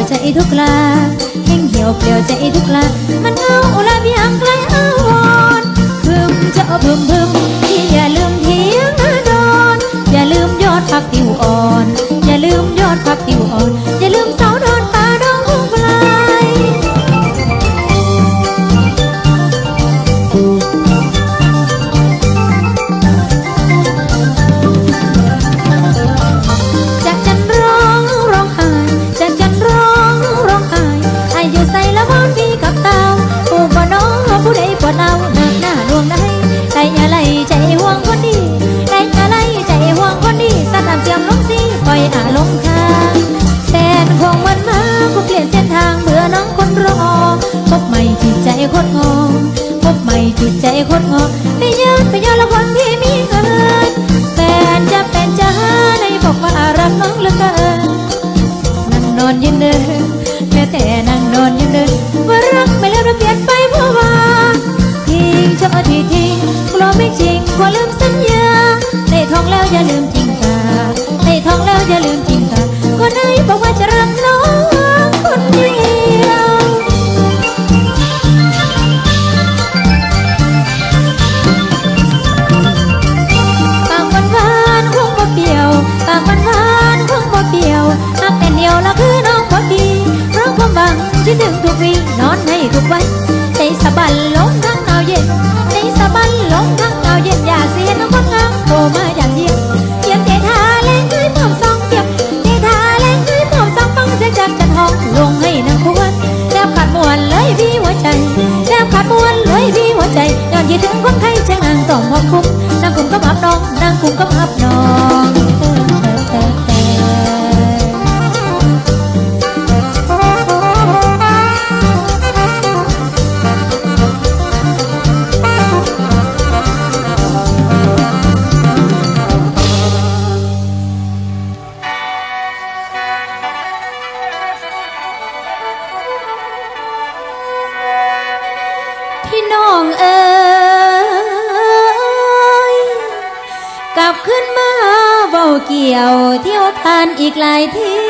ยวเปลี่ยวใจทุกลาแห้งเหี่ยวเปลี่ยวใจทุกลามันเอาละเพียงไกลเอาวอนพึมจะพึมพึมที่อย่าลืมเทียงดอน อย่าลืมยอดผักติวอ่อน อย่าลืมยอดผักติวอ่อน อย่าลืม อนยืนเดินแม้แต่นั่งนอนยืนเดินว่ารักไม่แล้วเราเปลี่ยนไปเพราะว่าทิ้งเจ้าทีทิ้งกลัวไม่จริงกลัวลืมสัญญาได้ทองแล้วอย่าลืม นอน อีกหลายที่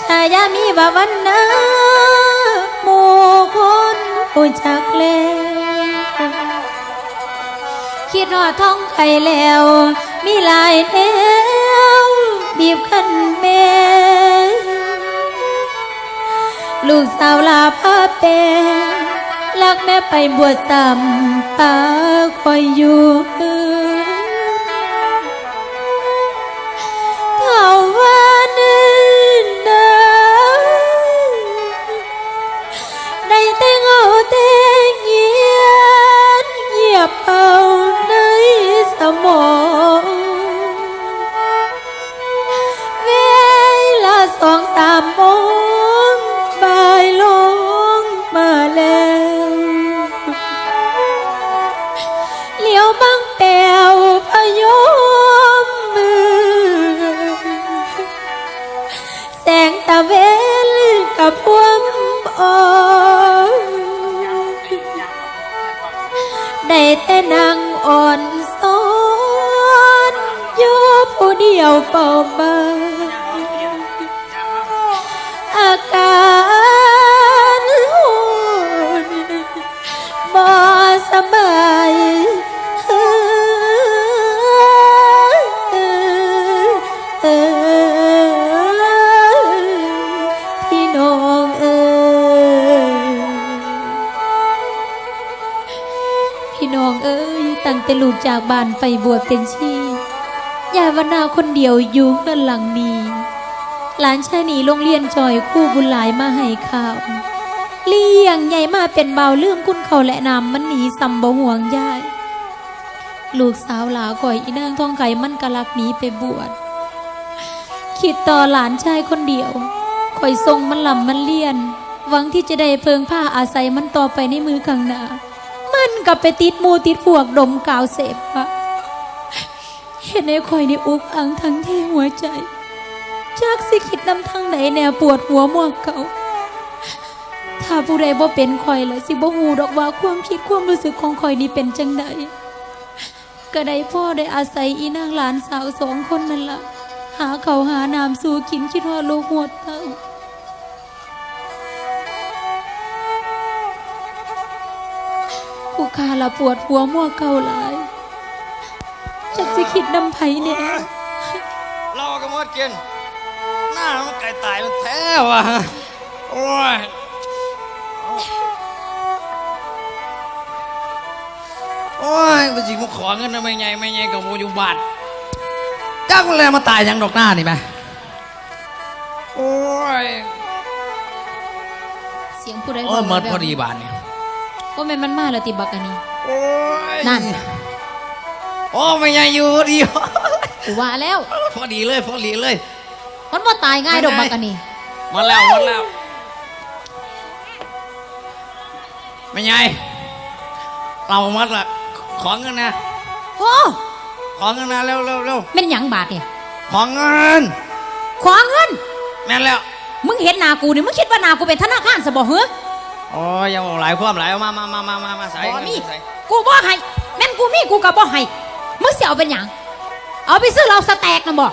ชายามีบาวันนะหมู่คนผู้จักแล้วคิดว่าท้องไข่แล้ว มีหลายแนวบีบคันแม่ลูกสาวลาพาเป็นลักแม่ไปบวชตามตาคอยอยู่ ยียบเอาในสมอง เดียวเฝ้าบ้านอาการหุ่นบ่สบายพี่น้องเอ๋ยพี่น้องเอ้ยตั้งแต่ลูกจากบ้านไปบวชเป็นชี วนาคนเดียวอยู่เฮือนหลังนี้ หลานชายหนีโรงเรียนจอยคู่บุญหลายมาให้ข่าวเลี้ยงใหญ่มาเป็นเบาลืมคุณเขาและนำมันหนีสัมบห่วงยายลูกสาวหลาก่อยอีนางทองไก่มันกะลักหนีไปบวชคิดต่อหลานชายคนเดียวคอยทรงมันลำมันเลียน หวังที่จะได้เพิงผ้าอาศัยมันต่อไปในมือข้างหน้า มันกลับไปติดมูติดพวกดมกาวเสพอะ เห็นไอ้คอยในอุกอังทั้งที่หัวใจ จากสิคิดนำทางไหนแนวปวดหัวหมวกเขาถ้าผู้ใดบ่เป็นคอยแล้วสิบ่ฮู้ดอกว่าความคิดความรู้สึกของคอยนี่เป็นจังไดก็ได้พ่อได้อาศัยอีนางหลานสาวสองคนนั่นล่ะหาเขาหาน้ำสู่กินคิดฮอดลูกหัวเต้าผู้ขาละปวดหัวมั่วเก่าหลาย สิคิดนำไผแน่เราก็หมดกินหน้ามันไก่ตายมันแท้ว่ะโอ้ยโอ้ยมันสิมาขอเงินทำไมไงไม่ไงกับโมอยู่บ้านจ้างมันเลยมาตายยังดอกหน้านี่ไหมโอ้ยเสียงผู้ใดโอ้ยหมดแว่พวอดีบานนี่ว่าแม่นมันมาแล้วติบักอันนี้โอ้ยนั่น โอ้ไม่ไงอยู่พอดีกูว่าแล้ว พอดีเลยพอดีเลย มันบ่ตายง่ายดอกไม่บัได้กอันนี้มาแล้วมาแล้วไม่ไงเรามัดละขอเงินนะโอ้ขอเงินนะเร็วเร็วเร็วแม่นหยังบาทเนี่ยขอเงิน ขอเงิน แม่นแล้ว มึงเห็นหนากูนี่มึงคิดว่าหนากูเป็นธนาคารสบ่เหรอโอ้ยอยังหลายความหลายเอามามามามามามาใส่บ่เงินมีใส่กูบ่ให้แม่นกูมีกูก็บ่ให้ มึงสิเอาเป็นหยังเอาไปซื้อเราสแต็กนะบ่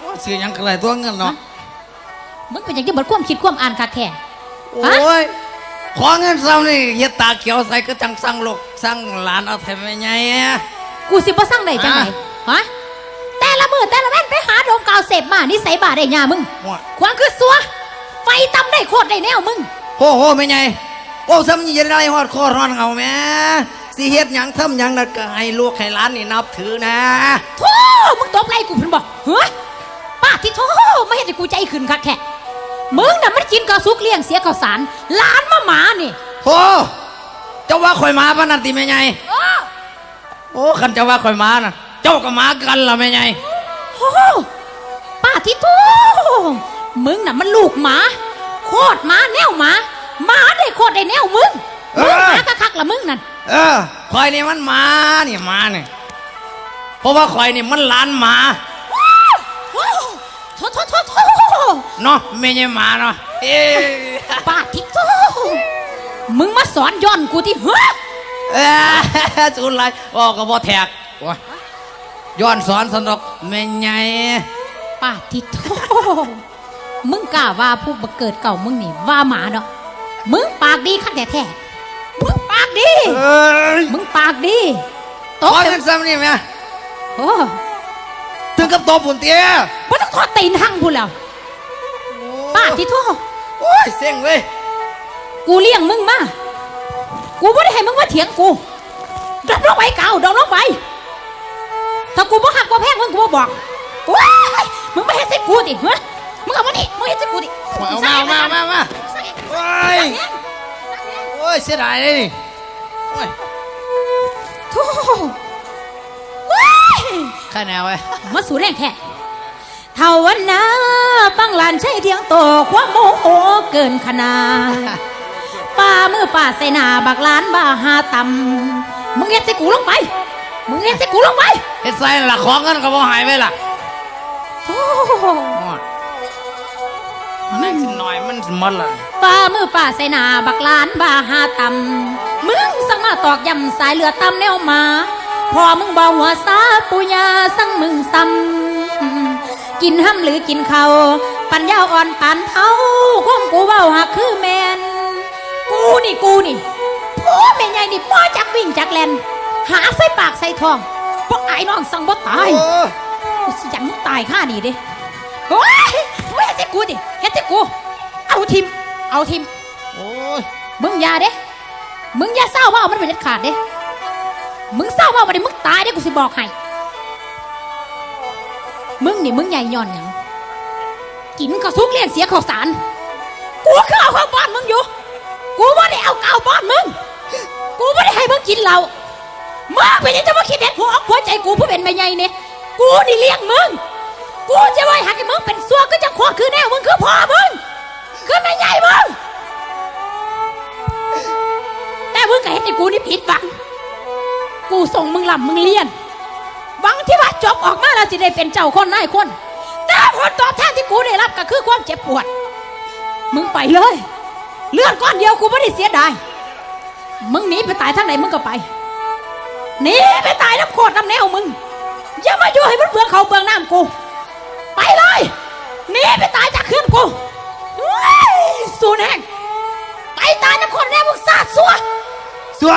โอ้ยซื้อหยังกระไรตัวเงินเนาะมึงเป็นหยังที่เบิดความคิดความอ่านคักแค่โอ้ยขอเงินซ้ำนี่เฮ็ดตาเขียวใส่ก็จังสั่งลูกสั่งหลานเอาแทนไม่ไงอะกูสิบ่สั่งได้จังไดฮะแต่ละมื้อแต่ละแม่นไปหาดมกาวเสพมานิสัยบาได้ยามึงว้าควางคือสัวไฟตำได้โคตรได้แนวมึงโอ้โหไม่ไงโอ้ซ้ำยี่ได้ฮอดคอร้อนเอาแม่ สิเฮ็ดหยังทำหยังน่ะก็ให้ลูกให้หลานนี่นับถือนะโธ่มึงตบไรกูเพิ่นบอกเฮ้ยป้าที่โธ่ไม่เห็นให้กูใจขึ้นคักแค่มึงน่ะมันกินข้าวสุกเลี้ยงเสียข้าวสารหลานมาหมานี่โอ้เจ้าว่าข่อยมาปะนันติแม่ไงโอ้โอ้คันเจ้าว่าข่อยมาน่ะ เจ้าก็มากันล่ะแม่ไงโหป้าที่โธ่มึงน่ะมันลูกหมาโคตรหมาแนวหมาหมาได้โคตรได้แนวมึงมึงหมาคักๆละมึงนั่น เออข่อยนี่มันหมานี่หมานี่เพราะว่าข่อยนี่มันหลานหมาโอ้โธ่โธ่โธ่โธ่เนาะไม่ใช่หมาเนาะเอ้ยป้าที่โธ่มึงมาสอนย้อนกูที่เฮ้ยเอ้ยสุดไรบอกก็บ่แทกโอ้ยย้อนสอนสนอกแม่ไงป้าที่โธ่มึงกล้าว่าผู้บักเกิดเก่ามึงนี่ว่าหมาเนาะมึงปากดีขั้นแต่แท้ๆมึงปากดี เอ้ยมึงปากดีขตอบเงินซ้ำนี่แม่โอ้ถึงกับตบปุ่นเตี้ยบ่ต้องทอดตีนหั่งพูนแล้วป้าที่โธ่โอ้ยเซ็งเว้ยกูเลี้ยงมึงมา กูไม่ได้ให้มึงมาเถียงกูดอมลงไปเก่าดอมลงไปถ้ากูบ่หักบ่แพงมึงกูบ่บอกว้ายมึงไม่เห็นสิกูดิฮะมึงเอามานี่มึงเห็นสิกูดิเอามาเอามาเอามาเอามาโอ้ยโอ้ยเสียดายเลยนี่โอ้ย โธ่ว้ายข้าแนวไว้มาสู่แรงแท้เท่าวันนาปังหลานใช่เทียงโตความโมโหเกินขนาดป้ามือป้าใส่หน้าบักหลานบ้าหาตำมึงเห็นสิกูลงไป มึงเห็นสิกูลงไปเฮ็ดใส่ละของเงินก็บ่หายไปล่ะโธ่โอ้ยมันได้สิหน่อยมันสิหมดละ ป้ามือป้าใส่หน้าบักหลานบ้าหาตำมึงสั่งมาตอกย้ำสายเลือดตำแนวมาพอมึงบอกหัวซาปุยาสั่งมึงซ้ำกินห้ำหรือกินเขาวปัญญาอ่อนปานเท้าคมกูเว้าหักคือแมน กูนี่กูนี่พ่อแม่ใหญ่นี่พ่อจักวิ่งจักแลนหาใส่ปากใส่ท้องพวกไอ้น้องสั่งบ่ตายโอ้กูสิอยังมึงตายข้าดีเด้โอ้ยมึงเฮ็ดสิกูดิเฮ็ดสิกู เอาทิม เอาทิมโอ้ยมึงอย่าเด้ มึงอย่าเศร้าว่าเอามันเป็นเด็ดขาดเด้ มึงเศร้าว่าวันนี้มึงตายเด้กูสิบอกให้ มึงนี่มึงใหญ่ย่อนหยังกินข้าวสุกเลี้ยงเสียข้าวสาร กูคือเอาข้าวป้อนมึงอยู่ กูไม่ได้เอาข้าวป้อนมึง กูไม่ได้ให้มึงกินเหล้ามึงเป็นยังจะมาคิดเด็ดหัวอกหัวใจกูผู้เป็นแม่ใหญ่เนี่ยกูนี่เลี้ยงมึง กูจะไว้หักให้มึงเป็นซัวก็จะขวคือแนวมึงคือพ่อมึง คือแม่ใหญ่มึงแต่มึงก็เห็นไอ้กูนี่ผิดหวัง กูส่งมึงลำมึงเรียนหวังที่ว่าจบออกมาแล้วสิได้เป็นเจ้าคนนายคน แต่ผลตอบแทนที่กูได้รับก็คือความเจ็บปวด มึงไปเลย เลือนก้อนเดียวกูไม่ได้เสียดาย มึงหนีไปตายทางไหนมึงก็ไปหนีไปตายน้ำโคตรน้ำแนวมึงอย่ามาอยู่ให้มันเบืองเขาเบืองน้ำกู ไปเลยหนีไปตายจากเขื่อนกู สูนแห้งไปตายน้ำโคตรแน่มึงซาดซัวสัว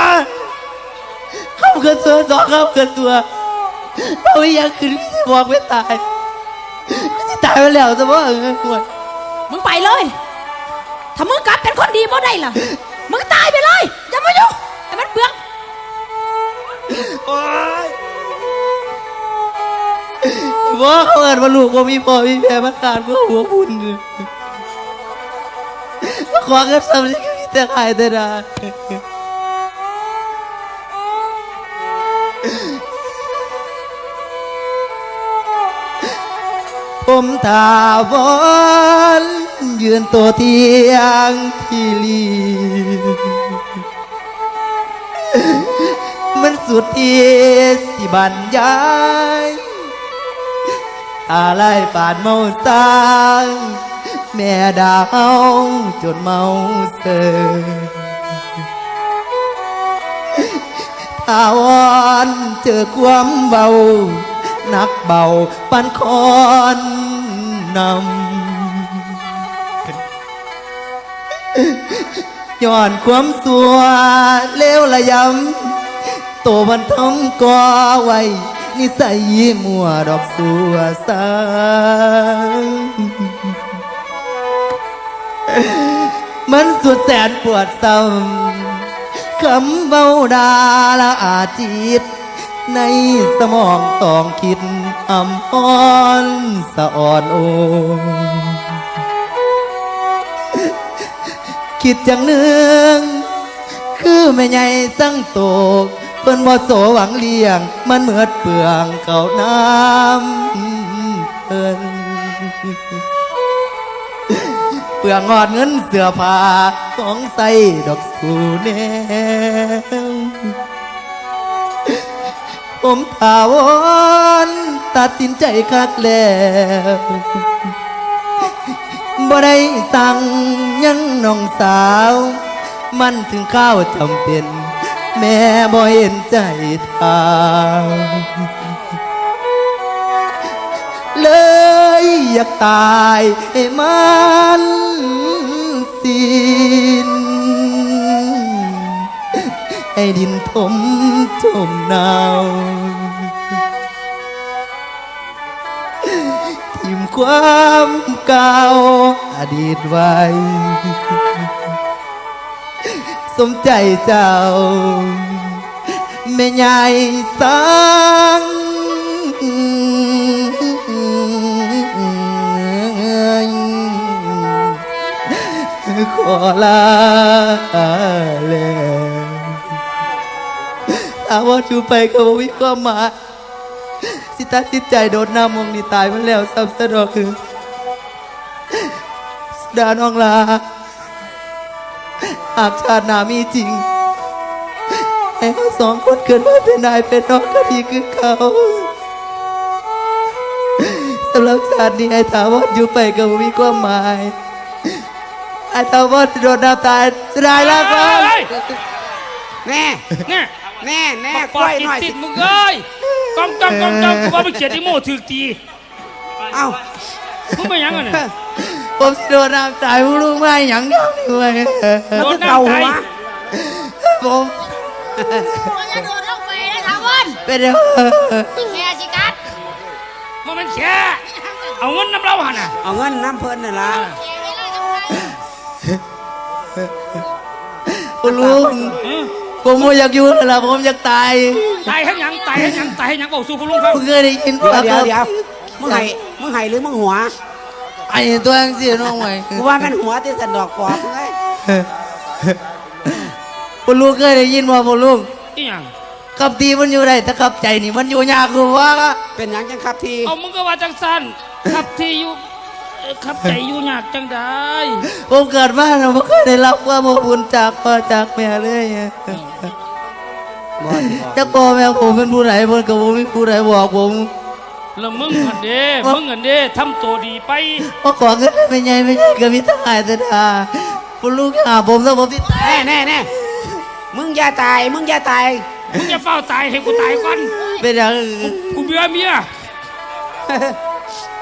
เข้ากันสัวสองเข้ากันสัวเอาไว้ยังคืนไม่ได้บอกไม่ตายกูจะตายไปแล้วจะว่าเออหวดมึงไปเลย ถ้ามึงกลับเป็นคนดีบ่ได้ล่ะ มึงตายไปเลย อย่ามาอยู่ไอ้มันเบืองโอ๊ยว่าเขาเอินว่าลูกว่ามีพ่อมีแม่มาขาดก็หัวบุญ มาขอเงินสำนึกมีแต่ขายแต่ดาผมถาวรยืนตัวเทียงที่ลีมันสุดที่สิบรรยายอะไรป่านเมาสร้าง แม่ดาวจนเมาเสยทาวอนเจอความเบานักเบาปันคอนนำย้อนความสัวเลวระยำโตมันทำก่อไว้นิสัยมัวดอกสัวสาง มันสุดแสนปวดซ้ำคำเบาดาละอาจิตในสมองต้องคิดอำอ่อนสะอ่อนโอคิดจังเนืองคือแม่ใหญ่สั่งโตกเพิ่นบ่โสหวังเลี้ยง มันเหมือดเปลืองเขาน้ำเพิ่น ลืองงอดเงินเสื้อผ้าของใส่ดอกสูแนวผมถาวรตัดสินใจคักแล้วบ่ได้สั่งยังน้องสาว มันถึงข้าวจำเป็น แม่บ่เห็นใจทางเลยอยากตายให้มัน สิ้นให้ดินถมจมหนาวทิมความเก่าอดีตไว้ สมใจเจ้าแม่ใหญ่สัง ขอลาแล้วถ้าว่าอยู่ไปก็บ่มีความหมายสิตัดสินใจโดดน้ำมองนี่ตายมันแล้วซ้ำสะดอกคือดาน้องลาหากชาติหนามีจริงให้เขาสองคนเกิดมาเป็นนายเป็นน้องก็ดีคือเขาสำหรับชาตินี้ไอ้ถามวรอยู่ไปก็บ่มีความหมาย ไอ้ถาวรจะโดนน้ำตายจะได้แล้วก่อนเฮ้ย แน่เนี่ยแน่แน่ปกอล้ดวยติหดน่อยติสิดมึงเอ้ยกำกำกำกำกูว่าไปเขียนที่โม่ถือตีเอ้ามึงไปยังไงเนี่ยผมสิโดนน้ำตายผู้ลูกไม่หยังเดียวนี่เว้ยโดนเก่าน้ำใจหัวผมอย่าโดดลงไปนะทาวันเป็นเดี๋ยวแค่สิกัดมันมันแค่เอาเงินน้ำเราหันน่ะเอาเงินน้ำเพิ่นน่ะล่ะแค่เวลาทำไง คุณลุงเออผมไม่อยากอยู่แล้วล่ะผมอยากตายตายให้หยังตายให้หยังตายให้หยังบอกสู้คุณลุงครับผมเคยได้ยินเดี๋ยวว่าเดี๋ยวเดี๋ยวมึงไห้มึงไห้หรือมึงหัวไอ้ตัวอังเสียน้องใหม่กูว่ามันหัวที่สันดอกปอบมึงไงคุณลุงเคยได้ยินว่าคุณลุงอีหยังขับตีมันอยู่ได้แต่ขับใจนี่มันอยู่ยากคือว่าเป็นหยังจังครับทีเอามึงก็ว่าจังสันขับที่อยู่ เอ่อขับใจอยู่ยากจังได้ผมเกิดมาเราไม่เคยได้รับความอบอุ่นจากพ่อจากแม่เลยบ่สิบอกจักพ่อแม่ผมเป็นผู้ไหนผมกับผมมีผู้ไหนบอกผมแล้วมึงหันเด้มึงหันเด้ทำตัวดีไปว่าขอเงินไม่ใหญ่ไม่ใหญ่ก็มีทั้งหลายแต่ดาคุณลุงหาผมซะผมที่ตายแน่แน่แน่มึงอย่าตาย มึงอย่าตาย มึงจะเฝ้าตายให้กูตายก่อนเป็นอย่างกูเบื่อเมีย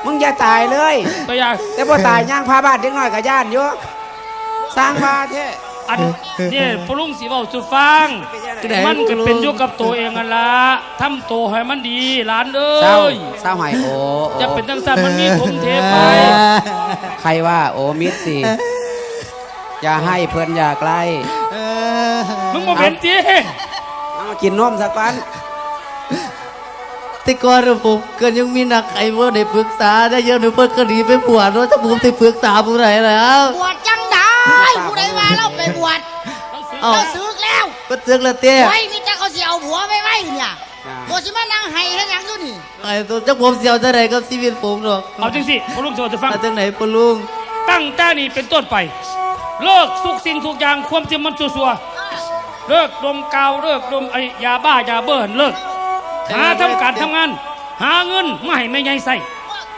มึงอย่าตายเลยตัวอย่างแต่พอตายย่างพาบ้านเด็กน้อยกับย่านอยู่สร้างบ้านเท่อันเนี่ยพลุงสีเบาสุดฟัง มันก็เป็นอยู่กับตัวเองกันละทำตัวให้มันดีหลานเอ้เศร้ายเศร้าหายโอ้โอ้จะเป็นตั้งสันมันมีผมเทไป ใครว่าโอ้มิดสิอย่าให้เพื่อนอย่าใกล้เออมึงมาเป็นจีเอามากินนมสักวัน แต่ก่อนน่ะผมก็ยังมีนักไอ้พวกได้ปรึกษาได้เยอะหนูเพิ่นก็หนีไปบวชเนาะถ้าผมได้ปรึกษาผู้ใดแล้วบวชจังได้ผู้ใดว่าเราไปบวชเอ้าเราสึกแล้วก็เจอแล้วเต้ไว้มีแต่เขาสิเอาผัวไว้ไว้เนี่ยบ่สิมานั่งให้ให้หยังอยู่นี่ไอ้ตัวเจ้าผมเสียวจะไหนกับชีวิตผมหรอกเอาจังสิพลุงโจจะฟังมาจากไหนปะลุงตั้งแต่นี้เป็นต้นไปเลิกทุกสิ่งทุกอย่างความจริงมันสัวๆเลิกดมกาวเลิกดมไอ้ยาบ้ายาเบิ่นเลิก หาทำการทำงาน หาเงินมาให้แม่ใหญ่ใส่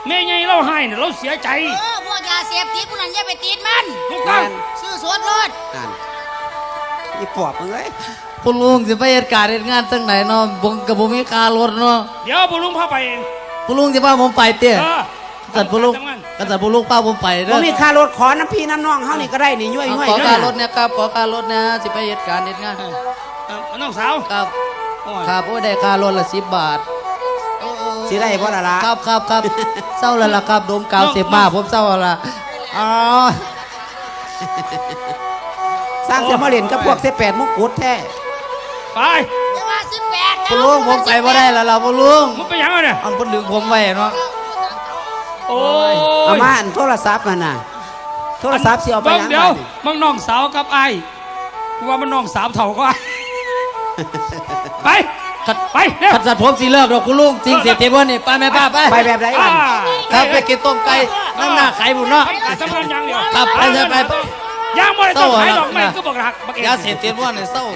แม่ใหญ่เราให้เนี่ยเราเสียใจเออพวกยาเสพติดพวกนั้นอย่าไปติดมันถูกต้องซื้อสวนรถอ่านอีปอบมึงเอ้ยปะลุงสิไปเหตุการณ์เหตุงานจังไหนเนาะผมกับผมมีคารถเนาะเดี๋ยวพลุงพาไปเองปะลุงสิพาผมไปเต้เออกัดปะลุงทำงานกัดปะลุงพาผมไปเด้บ่อมีค่ารถขอน้ำพี่น้ำน้องเฮานี่ก็ได้นี่ย่อยเอาย่อยขอเด้ค่าอรถเนี่ยครับขอค่ารถนะสิไปเหตุการณ์เหตุงานเออน้องสาวครับโอ้ย ครับโอ้ยได้ค่ารถละสิบบาทสิได้บ่ล่ะล่ะครับครับครับเศร้าแล้วล่ะครับดมกาวเสพมาผมเศร้าแล้วล่ะอ๋อสร้างเสียมาเล่นกับพวกเสแปดมงกุฎแท้ไปจะว่า18ปะลุงผมไปบ่ได้แล้วล่ะปะลุงมึงไปยังไงเนี่ยอันเพิ่นดึงผมไว้เนาะโอ้ยเอามาอันโทรศัพท์มันน่ะโทรศัพท์สิเอาไปบิ่หยังเดี๋ยวบ้านนี่มึงน้องสาวกับไอ้กูว่ามันน้องสาวเถ่าก็ ไอ้ไปขัดไปเร็ว ขัดสัตว์ผมสิเลิกดอกคุณลุงจริงเสียเต็มวันนี่ไปแม่ป้าไปไปแบบไหนอ่ากันครับไปกินต้มไก่น้ำหน้าไข่บุญเนาะ ไปไปสำคัญอย่างเดียวครับไปไปไปย่างบ่ได้ต้องขายดอกไม้เศร้าอะก็บอกหักบักเองยาเสพติดว่าเนี่ยเศร้า